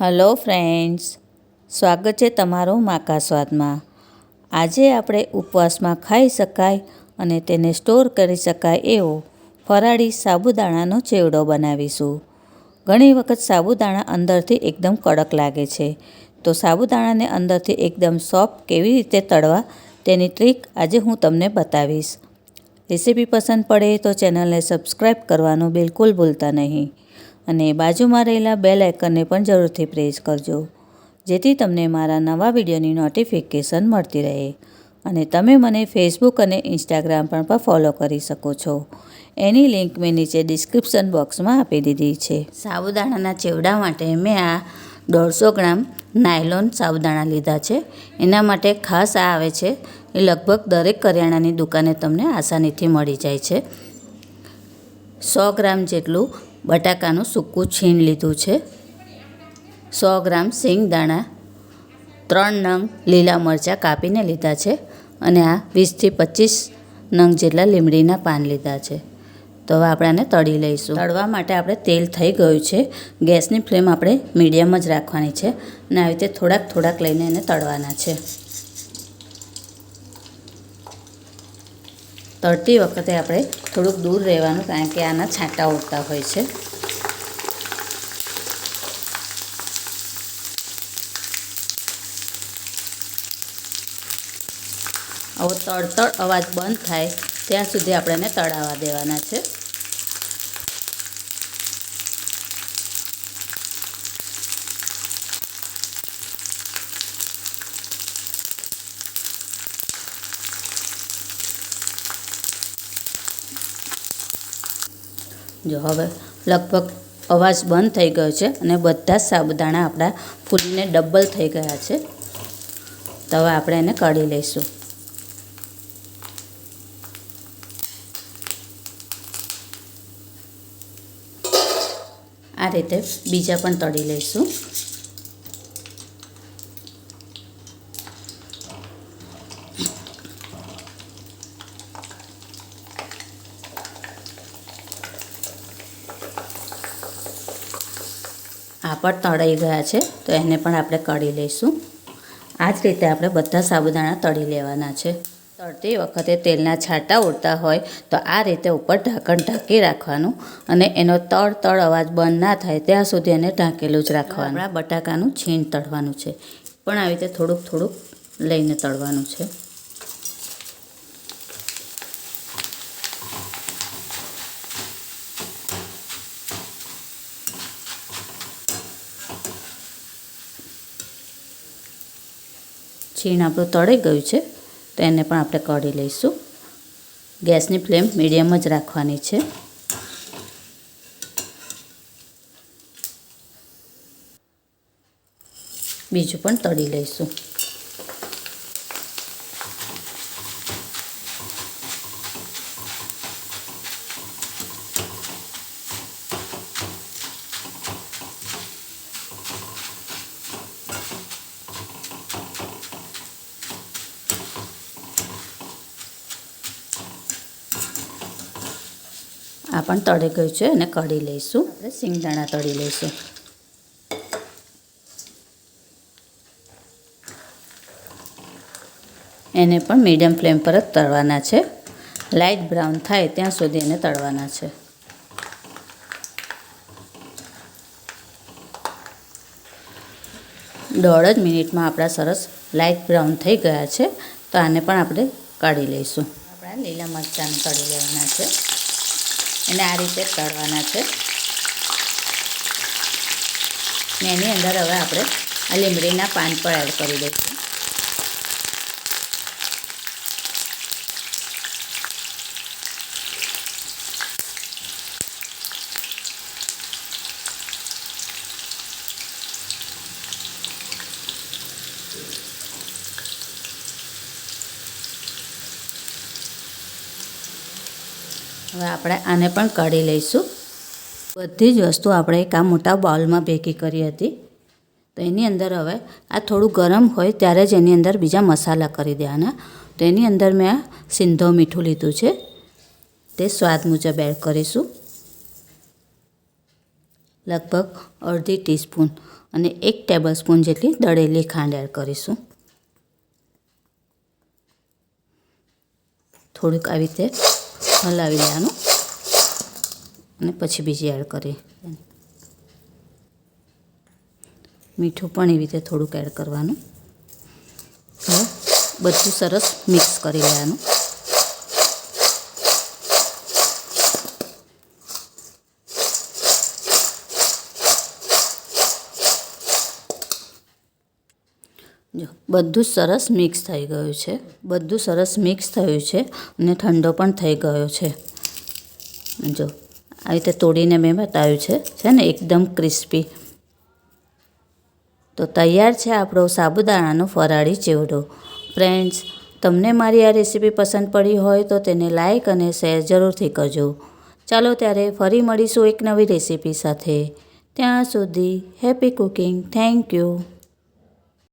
Hello friends, સ્વાગત છે તમારું માકા સ્વાદમાં. આજે આપણે ઉપવાસમાં ખાઈ શકાય અને તેને સ્ટોર કરી શકાય એવો ફરાળી સાબુદાણાનો ચેવડો બનાવીશું. ઘણી વખત સાબુદાણા અંદરથી એકદમ કડક લાગે છે. તો સાબુદાણાને અંદરથી એકદમ સોફ્ટ કેવી રીતે તળવા તેની ટ્રીક આજે હું તમને બતાવીશ. રેસીપી પસંદ પડે તો ચેનલને સબસ્ક્રાઈબ કરવાનું બિલકુલ ભૂલતા નહીં. અને બાજુમાં રહેલા બેલ આઇકનને પણ જરૂરથી પ્રેસ કરજો, જેથી તમને મારા નવા વિડીયોની નોટિફિકેશન મળતી રહે. અને તમે મને ફેસબુક અને ઇન્સ્ટાગ્રામ પર પણ ફોલો કરી શકો છો. એની લિંક મેં નીચે ડિસ્ક્રિપ્શન બોક્સમાં આપી દીધી છે. સાબુદાણાના ચેવડા માટે મેં આ દોઢસો ગ્રામ નાયલોન સાબુદાણા લીધા છે. એના માટે ખાસ આ આવે છે. એ લગભગ દરેક કરિયાણાની દુકાને તમને આસાનીથી મળી જાય છે. સો ગ્રામ જેટલું બટાકાનું સૂકું છીણ લીધું છે. સો ગ્રામ સિંગ દાણા, ત્રણ નંગ લીલા મરચાં કાપીને લીધા છે અને આ વીસથી પચીસ નંગ જેટલા લીમડીના પાન લીધા છે. તો હવે આપણે આને તળી લઈશું. તળવા માટે આપણે તેલ થઈ ગયું છે. ગેસની ફ્લેમ આપણે મીડિયમ જ રાખવાની છે અને આવી રીતે થોડાક થોડાક લઈને એને તળવાના છે. તળતી વખતે આપણે થોડુંક દૂર રહેવાનું કારણ કે આના છાંટા ઉડતા હોય છે. આવો તળતળ અવાજ બંધ થાય, ત્યાં સુધી આપણે એને તળાવવા દેવાના છે. જો હવે લગભગ અવાજ બંધ થઈ ગયો છે અને બધા જ સાબુદાણા આપણા ફૂલીને ડબલ થઈ ગયા છે. તો હવે આપણે એને કાઢી લઈશું. આ રીતે બીજા પણ તળી લઈશું. પણ તળાઈ ગયા છે, તો એને પણ આપણે કળી લઈશું. આ જ રીતે આપણે બધા સાબુદાણા તળી લેવાના છે. તળતી વખતે તેલના છાંટા ઉડતા હોય, તો આ રીતે ઉપર ઢાંકણ ઢાંકી રાખવાનું અને એનો તળ તળ અવાજ બંધ ના થાય ત્યાં સુધી એને ઢાંકેલું જ રાખવાનું. આપણા બટાકાનું છીણ તળવાનું છે. પણ આવી રીતે થોડુંક થોડુંક લઈને તળવાનું છે. છીણ આપણું તળી ગયું છે, તો એને પણ આપણે કાઢી લઈશું. ગેસની ફ્લેમ મીડિયમ જ રાખવાની છે. બીજું પણ તળી લઈશું. આ પણ તળી ગયું છે અને કઢી લઈશું. આપણે સિંગદાણા તળી લઈશું. એને પણ મીડિયમ ફ્લેમ પર જ તળવાના છે. લાઇટ બ્રાઉન થાય ત્યાં સુધી એને તળવાના છે. દોઢ જ મિનિટમાં આપણા સરસ લાઇટ બ્રાઉન થઈ ગયા છે. તો આને પણ આપણે કાઢી લઈશું. આપણા લીલા મરચાંને તળી લેવાના છે. એને આ રીતે તળવાના છે. ને એની અંદર હવે આપણે આ લીમડીના પાન પણ એડ કરી દઈશું. હવે આપણે આને પણ કાઢી લઈશું. બધી જ વસ્તુ આપણે એક આ મોટા બાઉલમાં ભેગી કરી હતી. તો એની અંદર હવે આ થોડું ગરમ હોય ત્યારે જ એની અંદર બીજા મસાલા કરી દેવાના. તો એની અંદર મેં આ સિંધો મીઠું લીધું છે. તે સ્વાદ મુજબ એડ કરીશું. લગભગ અડધી ટીસ્પૂન અને એક ટેબલ સ્પૂન જેટલી દળેલી ખાંડ એડ કરીશું. થોડુંક આવી રીતે હલાવી લેવાનું. અને પછી બીજી એડ કરી મીઠું પણ એવી રીતે થોડુંક એડ કરવાનું. બધું સરસ મિક્સ કરી લેવાનું. જો, બધું સરસ મિક્સ થઈ ગયું છે. બધું સરસ મિક્સ થયું છે અને ઠંડો પણ થઈ ગયો છે. જો આવી રીતે તોડીને મેં બતાવ્યું છે છે ને, એકદમ ક્રિસ્પી તો તૈયાર છે આપણો સાબુદાણાનો ફરાળી ચેવડો. ફ્રેન્ડ્સ તમને મારી આ રેસીપી પસંદ પડી હોય તો તેને લાઇક અને શેર જરૂરથી કરજો. ચાલો ત્યારે ફરી મળીશું એક નવી રેસીપી સાથે. ત્યાં સુધી હેપી કુકિંગ થેન્ક યુ